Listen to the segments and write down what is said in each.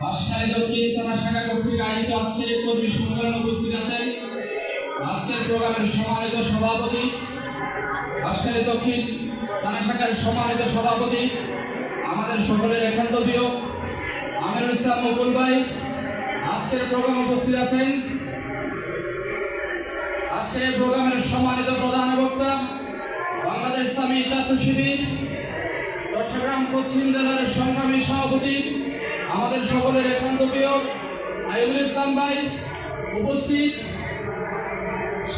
বাঁশখালী দক্ষিণ থানা শাখা কর্তৃক আয়োজিত আজকের কর্মী সম্মেলন উপস্থিত আছেন আজকের প্রোগ্রামের সম্মানিত সভাপতি বাঁশখালী দক্ষিণ থানা শাখার সম্মানিত সভাপতি, আমাদের সকলের একান্ত প্রিয় আমিরুল ইসলাম মুকুল ভাই। আজকের প্রোগ্রামে উপস্থিত আছেন আজকের এই প্রোগ্রামের সম্মানিত প্রধান বক্তা, বাংলাদেশ ইসলামী ছাত্র শিবির, চট্টগ্রাম পশ্চিম জেলার সংগ্রামী সভাপতি আমাদের সকলের একান্ত প্রিয় আইবুল ইসলাম ভাই উপস্থিত,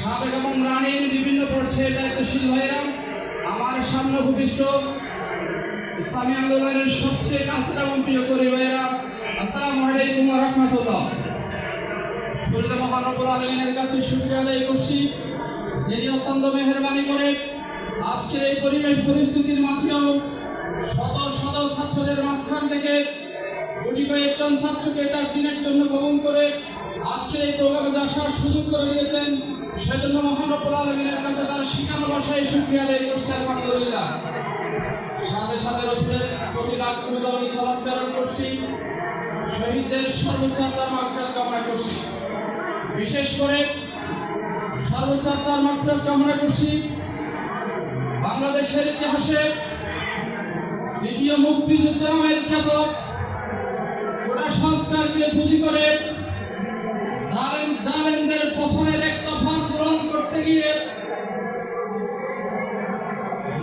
সাবেক এবং রানীর বিভিন্ন পর্যায়ে দায়িত্বশীল ভাইরা আমার সামনে ভূমিষ্ঠ ইসলামী আন্দোলনের সবচেয়ে কাছের এবং প্রিয় করি ভাইরা আসসালামু আলাইকুম রাহমাতুল্লাহ। শরীরে মহানবুল আলমিনের কাছে শুক্রিয়া আদায় করছি, যিনি অত্যন্ত মেহরবানি করে আজকের এই পরিবেশ পরিস্থিতির মাঝেও শত শত ছাত্রদের মাঝখান থেকে গুটি কয়েকজন ছাত্রকে তার দিনের জন্য গ্রহণ করে আজকের এই প্রোগ্রামে আসার সুযোগ করে দিয়েছেন। সেজন্য মহানবুল আলমিনের কাছে তার শিকানো ভাষায় শুক্রিয়া আদায় করছি, আলহামদুলিল্লাহ। সাথে সাথে রসুলের প্রতি লাখ কোটি সালাম প্রেরণ করছি। শহীদদের সর্বোচ্চ আত্মার মাগফিরাত কামনা করছি। বিশেষ করে সর্বোচ্চ আত্মার মাগফিরাত কামনা করছি। বাংলাদেশের ইতিহাসে দ্বিতীয় মুক্তিযুদ্ধ নামের খ্যাত গোটা সংস্কারকে পুঁজি করে জালেম জালেমদের পথনের এক তফান পূরণ করতে গিয়ে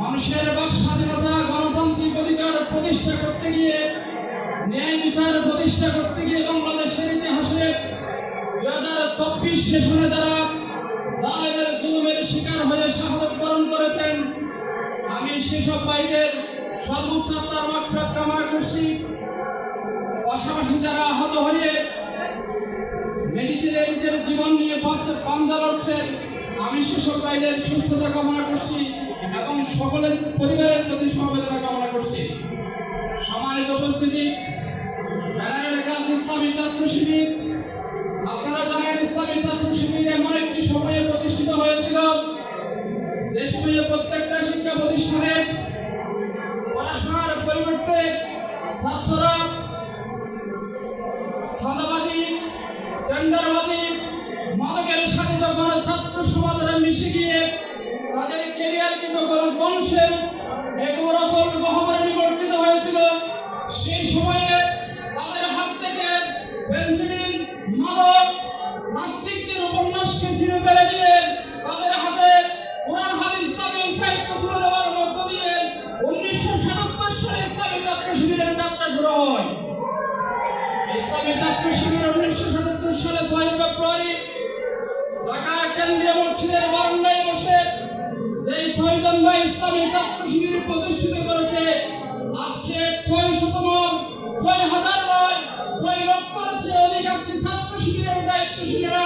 মানুষের বাক স্বাধীনতা, গণতান্ত্রিক অধিকার প্রতিষ্ঠা করতে গিয়ে, ন্যায় বিচার প্রতিষ্ঠা করতে গিয়ে বাংলাদেশের ইতিহাসে দুই হাজার চব্বিশ সেশনে যারা জালেমের জুলুমের শিকার হয়ে শাহাদত বরণ করেছেন, আমি সেসব ভাইদের সর্বোচ্চ আত্মার মাকসাদ কামনা করছি। পাশাপাশি যারা আহত হয়ে মেডিকেলে নিজের জীবন নিয়ে পাঞ্জা- লড়ছেন আমি সেসব ভাইদের সুস্থতা কামনা করছি এবং সকলের পরিবারের প্রতি সমবেদনা কামনা করছি। সামাজিক উপস্থিতি ইসলামী ছাত্র শিবির সাথে যখন ছাত্র সমাজরা মিশে গিয়ে তাদের ক্যারিয়ারকে যখন বংশের এক গহবরে নিবর্তিত হয়েছিল, সেই সময়ে ইসলামী ছাত্র শিবির প্রতিষ্ঠিত করেছে। আজকে ছয় শতম, ছয় হাজার নয় ছয় লক্ষের চেয়ে অধিক আজকে ছাত্র শিবিরের দায়িত্বশীলেরা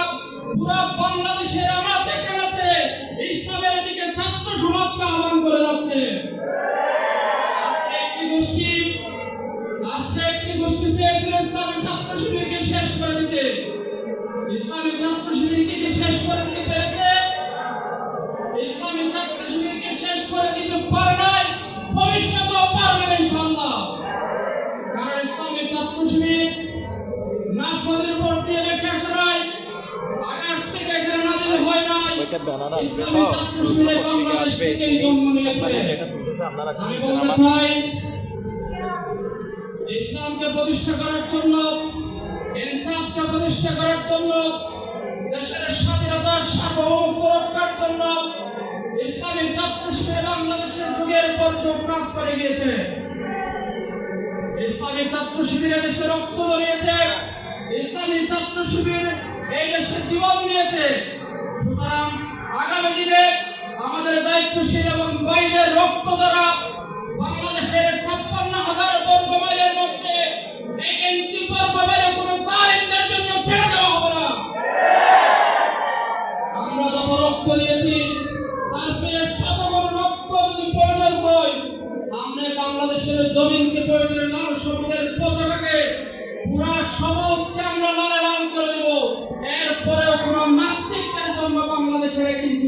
পুরো বাংলাদেশের আনাচে কানাচে ইসলামের দিকে ছাত্র সমাজকে আহ্বান করে যাচ্ছে। আজকে একটি গোষ্ঠী, আজকে একটি গোষ্ঠী চেয়েছিল ইসলামী ছাত্র শিবিরকে শেষ করে দিতে। ইসলামী ছাত্র শিবিরকে নাফদের উপর দিয়ে আকাশ থেকে নাজিল হয় নাই। চাই ইসলামকে প্রতিষ্ঠা করার জন্য ইনসাফকে প্রতিষ্ঠা করার জন্য দেশের স্বাধীনতার সার্বভৌমত্ব রক্ষার জন্য ইসলামী ছাত্র শিবির বাংলাদেশের যুগের পর যুগ কাজ করে গিয়েছে। ইসলামী ছাত্র শিবিরে দেশে রক্ত জড়িয়েছে। ইসলামী ছাত্র শিবির এই দেশে জীবন দিয়েছে সুতরাং আগামী দিনে আমাদের দায়িত্বশীল এবং বাইরের রক্ত দ্বারা বাংলাদেশের ছাপ্পান্ন হাজার বর্গ মাইলের মধ্যে কোনো না। আমরা দিয়েছি প্রয়োজন বাংলাদেশের জমিনকে প্রয়োজনে লাল সবুজের পতাকাকে পুরা সবুজকে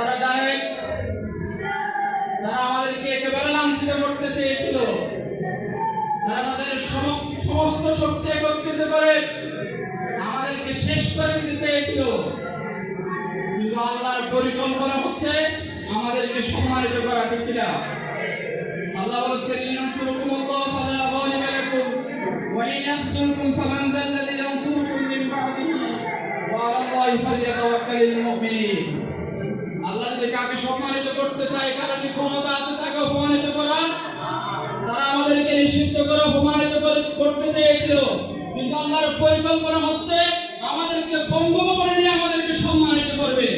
আপনারা জানেন তারা আমাদেরকে একেবারে লাঞ্ছিত করতে চেয়েছিল। তারা তাদের সমস্ত শক্তি একত্রিত করে আমাদেরকে শেষ করে দিতে চেয়েছিল। কিন্তু আল্লাহর পরিকল্পনা হচ্ছে আমাদেরকে সম্মানিত করা, ঠিক আল্লাহ বলছেন ইয়ানসুরকুম আল্লাহ ফালা গালিবা লাকুম, ওয়া ইন ইয়াখযুলকুম ফামান যাল্লাযী ইয়ানসুরকুম যদি কাকে সম্মানিত করতে চায় কারও যে ক্ষমতা আছে তাকে অপমানিত করা? তারা আমাদেরকে নিষিদ্ধ করে অপমানিত করে করতে চেয়েছিল। কিন্তু আল্লাহর পরিকল্পনা হচ্ছে আমাদেরকে বঙ্গভবনে নিয়ে আমাদেরকে সম্মানিত করবে।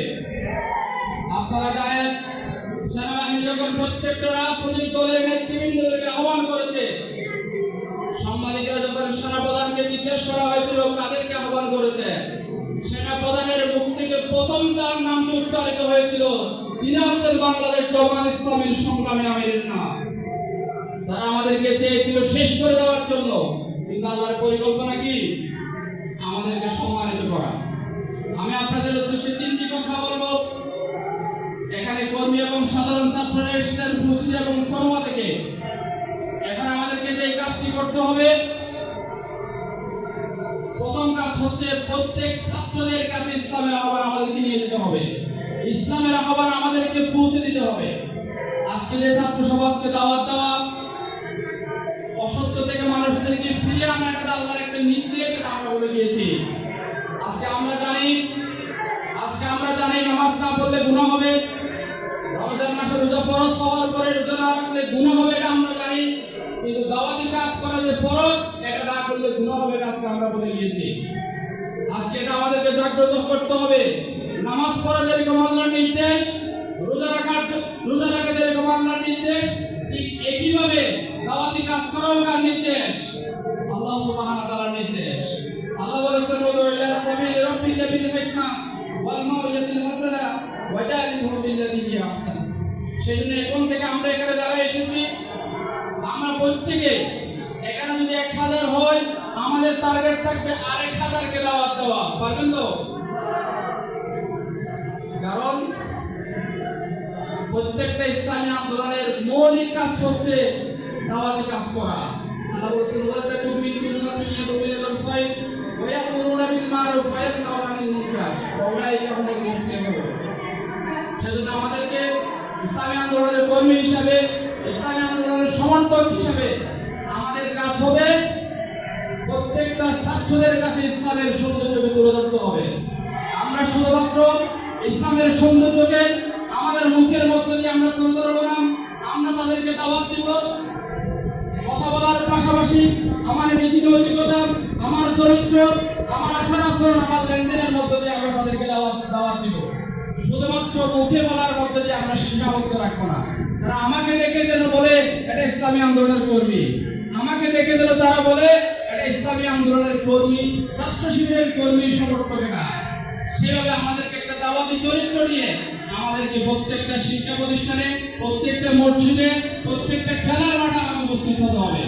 আপনারা জানেন, সেনাবাহিনী যখন প্রত্যেকটা রাজনৈতিক দলের নেতৃবৃন্দদেরকে আহ্বান করেছে সাংবাদিকরা যখন সেনাপ্রধানকে জিজ্ঞেস করা হয়েছিল, কাদেরকে আহ্বান করেছে? সেনাপ্রধানের মুখ থেকে প্রথম তার নামটি উচ্চারিত হয়েছিল হচ্ছেন বাংলাদেশ জমান ইসলামের সংগ্রামী আমিরের নাম। তারা আমাদেরকে চেয়েছিল শেষ করে দেওয়ার জন্য। কিন্তু আল্লাহর পরিকল্পনা কি? আমাদেরকে সম্মানিত করা। আমি আপনাদের উদ্দেশ্যে তিনটি কথা বলব। এখানে কর্মী এবং সাধারণ ছাত্ররা এসেছেন মুসলিম এবং শর্মা থেকে। এখন আমাদেরকে যে কাজটি করতে হবে, প্রথম কাজ হচ্ছে প্রত্যেক ছাত্রদের কাছে ইসলামের আহ্বান আমাদেরকে নিয়ে যেতে হবে। ইসলামের আহ্বান আমাদেরকে পৌঁছে দিতে হবে। আজকে যে ছাত্র সমাজকে দাওয়াত দেওয়া, অসত্য থেকে মানুষদেরকে ফিরিয়ে আনা একটা আল্লাহর একটা নির্দেশ আমরা বলে দিয়েছি। আজকে আমরা জানি, আজকে আমরা জানি নামাজ না পড়লে গুনাহ হবে। রমজান মাসে রোজা ফরজ হওয়ার পরে রোজা না রাখলে গুনাহ হবে এটা আমরা জানি। কিন্তু দাওয়াতি কাজ করা যে ফরজ, এটা না করলে গুনাহ হবে এটা আজকে আমরা বলে গিয়েছি আজকে এটা আমাদেরকে জাগ্রত করতে হবে। পড়া যেরকম আল্লাহর নির্দেশ? রোজা রাখার রোজা রাখা যেরকম আল্লাহর নির্দেশ? ঠিক একইভাবে দাওয়াতি কাজ করাও কার নির্দেশ? আল্লাহ সুবহানাহু তাআলার নির্দেশ। আল্লাহ বলেছেন ওয়া সাবিল রাব্বিকা বিল হিকমা ওয়াল এখন থেকে আমরা এখানে যারা এসেছি, আমরা প্রত্যেকে এখানে যদি এক হাজার হয়, আমাদের টার্গেট থাকবে আরেক হাজারকে দাওয়াত দেওয়া। পারবেন তো? কারণ প্রত্যেকটা ইসলামী আন্দোলনের মৌলিক কাজ হচ্ছে দাওয়াতি কাজ করা। আল্লাহ তাকুম মিনকুম উম্মাতুন ইয়াদউনা ইলাল খায়র ওয়া ইয়া'মুরুনা বিল মা'রুফ ওয়া ইয়ানহাউনা আনিল মুনকার। উলাইকা হুমুল মুফলিহুন সেজন্য আমাদেরকে ইসলামী আন্দোলনের কর্মী হিসাবে, ইসলামী আন্দোলনের সমর্থক হিসাবে আমাদের কাজ হবে। প্রত্যেকটা ছাত্রদের কাছে ইসলামের সৌন্দর্যকে তুলে ধরতে হবে। আমরা শুধুমাত্র ইসলামের সৌন্দর্যকে আমাদের মুখের মধ্যে দিয়ে আমরা তুলে ধরবো আমরা তাদেরকে দাওয়াত দিব। কথা বলার পাশাপাশি আমার নীতি নৈতিকতা আমার চরিত্র, আমার আচার আচরণ, আমার লেনদেনের মধ্যে দিয়ে আমরা তাদেরকে দাওয়াত দাওয়াত দিব। শুধুমাত্র মুখে বলার মধ্যে দিয়ে আমরা সীমাবদ্ধ রাখব না। তারা আমাকে দেখে যেন বলে, এটা ইসলামী আন্দোলনের কর্মী। আমাকে দেখে যেন তারা বলে, এটা ইসলামী আন্দোলনের কর্মী ছাত্র শিবিরের কর্মী সমর্থকেরা। সেভাবে আমাদেরকে একটা চরিত্র নিয়ে আমাদেরকে প্রত্যেকটা শিক্ষা প্রতিষ্ঠানে, প্রত্যেকটা মসজিদে, প্রত্যেকটা খেলার মাঠে আমাকে উপস্থিত হতে হবে।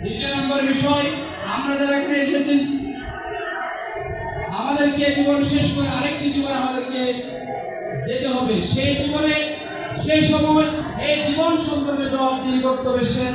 দ্বিতীয় নম্বর বিষয়, আমরা যারা এখানে এসেছি, আমাদেরকে জীবন শেষ করে আরেকটি জীবন আমাদেরকে যেতে হবে। সেই জীবনে, সেই সময়, এই জীবন সম্পর্কে জবাবদিহি করতে হবে সে